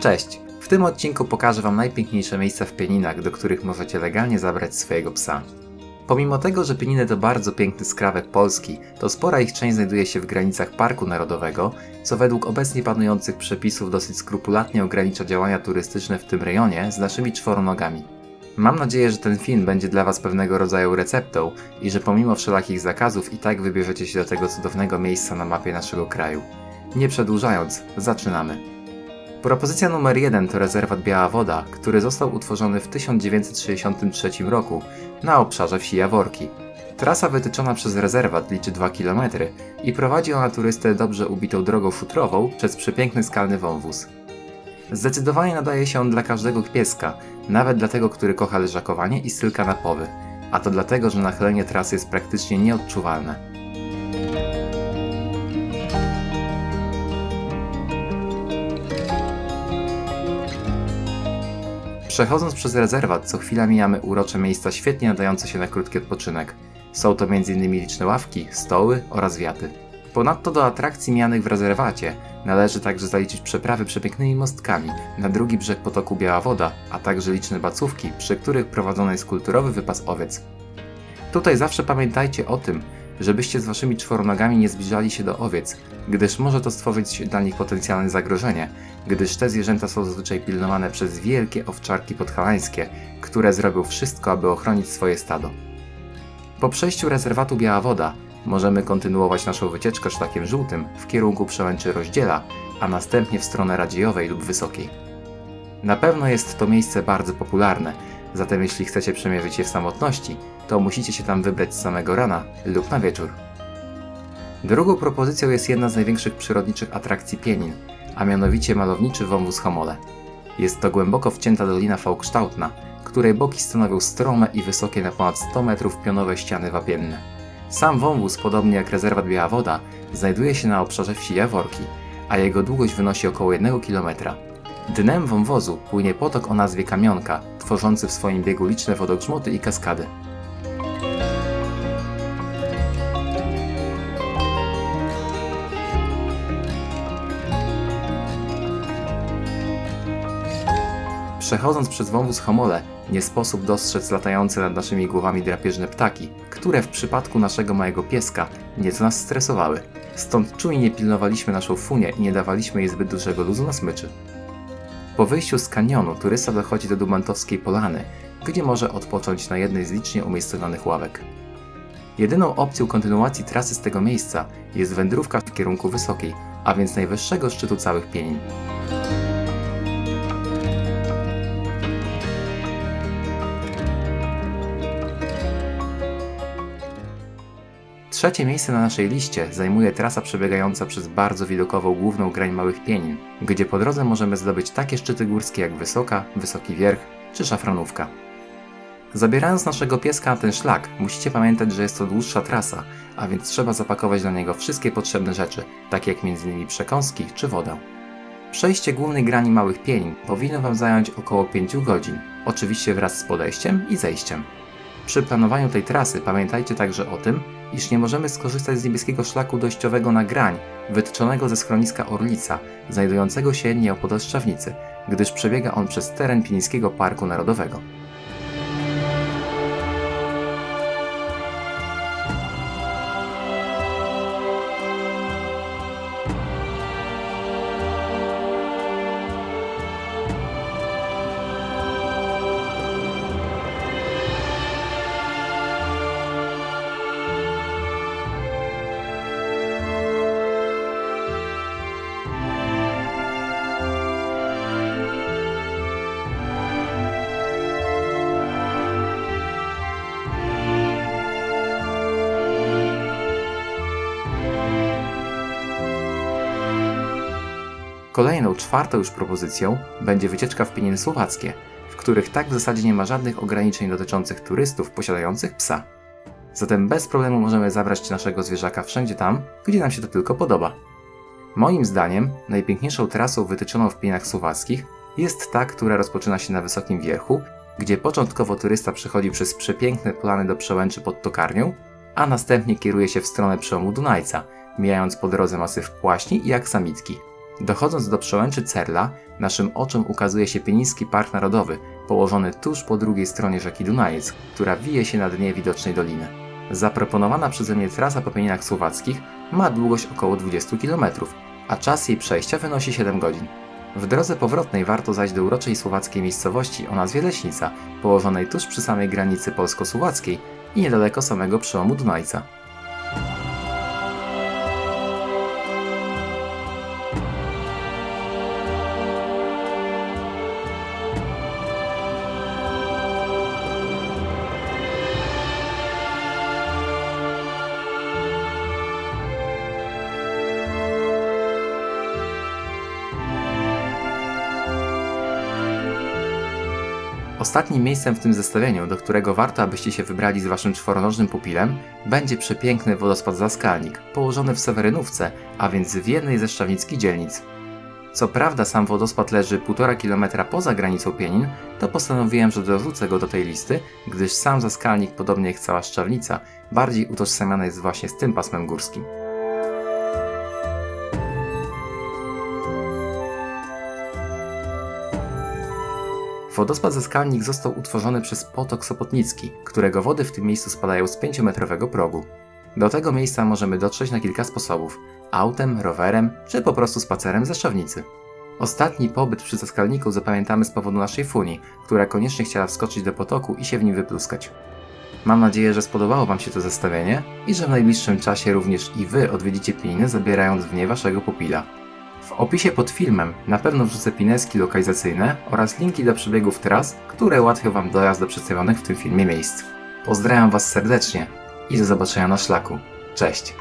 Cześć! W tym odcinku pokażę Wam najpiękniejsze miejsca w Pieninach, do których możecie legalnie zabrać swojego psa. Pomimo tego, że Pieniny to bardzo piękny skrawek Polski, to spora ich część znajduje się w granicach Parku Narodowego, co według obecnie panujących przepisów dosyć skrupulatnie ogranicza działania turystyczne w tym rejonie z naszymi czworonogami. Mam nadzieję, że ten film będzie dla Was pewnego rodzaju receptą i że pomimo wszelakich zakazów i tak wybierzecie się do tego cudownego miejsca na mapie naszego kraju. Nie przedłużając, zaczynamy. Propozycja numer 1 to rezerwat Biała Woda, który został utworzony w 1963 roku na obszarze wsi Jaworki. Trasa wytyczona przez rezerwat liczy 2 km i prowadzi ona turystę dobrze ubitą drogą futrową przez przepiękny skalny wąwóz. Zdecydowanie nadaje się on dla każdego pieska, nawet dla tego, który kocha leżakowanie i styl kanapowy, a to dlatego, że nachylenie trasy jest praktycznie nieodczuwalne. Przechodząc przez rezerwat, co chwila mijamy urocze miejsca świetnie nadające się na krótki odpoczynek. Są to m.in. liczne ławki, stoły oraz wiaty. Ponadto do atrakcji mianych w rezerwacie należy także zaliczyć przeprawy przepięknymi mostkami na drugi brzeg potoku Biała Woda, a także liczne bacówki, przy których prowadzony jest kulturowy wypas owiec. Tutaj zawsze pamiętajcie o tym, żebyście z waszymi czworonogami nie zbliżali się do owiec, gdyż może to stworzyć dla nich potencjalne zagrożenie, gdyż te zwierzęta są zazwyczaj pilnowane przez wielkie owczarki podhalańskie, które zrobią wszystko, aby ochronić swoje stado. Po przejściu rezerwatu Biała Woda możemy kontynuować naszą wycieczkę szlakiem żółtym w kierunku przełęczy Rozdziela, a następnie w stronę Radziejowej lub Wysokiej. Na pewno jest to miejsce bardzo popularne, zatem jeśli chcecie przemierzyć je w samotności, to musicie się tam wybrać z samego rana lub na wieczór. Drugą propozycją jest jedna z największych przyrodniczych atrakcji Pienin, a mianowicie malowniczy wąwóz Homole. Jest to głęboko wcięta dolina V-kształtna, której boki stanowią strome i wysokie na ponad 100 metrów pionowe ściany wapienne. Sam wąwóz, podobnie jak rezerwat Biała Woda, znajduje się na obszarze wsi Jaworki, a jego długość wynosi około 1 km. Dnem wąwozu płynie potok o nazwie Kamionka, tworzący w swoim biegu liczne wodogrzmoty i kaskady. Przechodząc przez wąwóz Homole, nie sposób dostrzec latające nad naszymi głowami drapieżne ptaki, które w przypadku naszego małego pieska nieco nas stresowały. Stąd czujnie pilnowaliśmy naszą funię i nie dawaliśmy jej zbyt dużego luzu na smyczy. Po wyjściu z kanionu turysta dochodzi do Dumantowskiej Polany, gdzie może odpocząć na jednej z licznie umiejscowionych ławek. Jedyną opcją kontynuacji trasy z tego miejsca jest wędrówka w kierunku wysokiej, a więc najwyższego szczytu całych Pienin. Trzecie miejsce na naszej liście zajmuje trasa przebiegająca przez bardzo widokową główną grań Małych Pienin, gdzie po drodze możemy zdobyć takie szczyty górskie jak Wysoka, Wysoki Wierch czy Szafranówka. Zabierając naszego pieska na ten szlak, musicie pamiętać, że jest to dłuższa trasa, a więc trzeba zapakować dla niego wszystkie potrzebne rzeczy, takie jak m.in. przekąski czy wodę. Przejście głównej grani Małych Pienin powinno Wam zająć około 5 godzin, oczywiście wraz z podejściem i zejściem. Przy planowaniu tej trasy pamiętajcie także o tym, iż nie możemy skorzystać z niebieskiego szlaku dojściowego na grań, wytyczonego ze schroniska Orlica, znajdującego się nieopodal Szczawnicy, gdyż przebiega on przez teren Pińskiego Parku Narodowego. Kolejną, czwartą już propozycją będzie wycieczka w Pieniny Słowackie, w których tak w zasadzie nie ma żadnych ograniczeń dotyczących turystów posiadających psa. Zatem bez problemu możemy zabrać naszego zwierzaka wszędzie tam, gdzie nam się to tylko podoba. Moim zdaniem najpiękniejszą trasą wytyczoną w Pieniach Słowackich jest ta, która rozpoczyna się na Wysokim Wierchu, gdzie początkowo turysta przechodzi przez przepiękne plany do przełęczy pod Tokarnią, a następnie kieruje się w stronę przełomu Dunajca, mijając po drodze masyw Płaśni i Aksamitki. Dochodząc do przełęczy Cerla, naszym oczom ukazuje się Pieniński Park Narodowy, położony tuż po drugiej stronie rzeki Dunajec, która wije się na dnie widocznej doliny. Zaproponowana przeze mnie trasa po Pieninach Słowackich ma długość około 20 km, a czas jej przejścia wynosi 7 godzin. W drodze powrotnej warto zajść do uroczej słowackiej miejscowości o nazwie Leśnica, położonej tuż przy samej granicy polsko-słowackiej i niedaleko samego przełomu Dunajca. Ostatnim miejscem w tym zestawieniu, do którego warto abyście się wybrali z waszym czworonożnym pupilem, będzie przepiękny wodospad Zaskalnik, położony w Sewerynówce, a więc w jednej ze szczawnickich dzielnic. Co prawda sam wodospad leży 1,5 km poza granicą Pienin, to postanowiłem, że dorzucę go do tej listy, gdyż sam Zaskalnik, podobnie jak cała Szczawnica, bardziej utożsamiany jest właśnie z tym pasmem górskim. Wodospad Zaskalnik został utworzony przez potok Sopotnicki, którego wody w tym miejscu spadają z 5-metrowego progu. Do tego miejsca możemy dotrzeć na kilka sposobów: autem, rowerem czy po prostu spacerem ze Szczawnicy. Ostatni pobyt przy Zaskalniku zapamiętamy z powodu naszej Funi, która koniecznie chciała wskoczyć do potoku i się w nim wypluskać. Mam nadzieję, że spodobało Wam się to zestawienie i że w najbliższym czasie również i Wy odwiedzicie Pieniny, zabierając w nie Waszego pupila. W opisie pod filmem na pewno wrzucę pineski lokalizacyjne oraz linki do przebiegów tras, które ułatwią Wam dojazd do przedstawionych w tym filmie miejsc. Pozdrawiam Was serdecznie i do zobaczenia na szlaku. Cześć!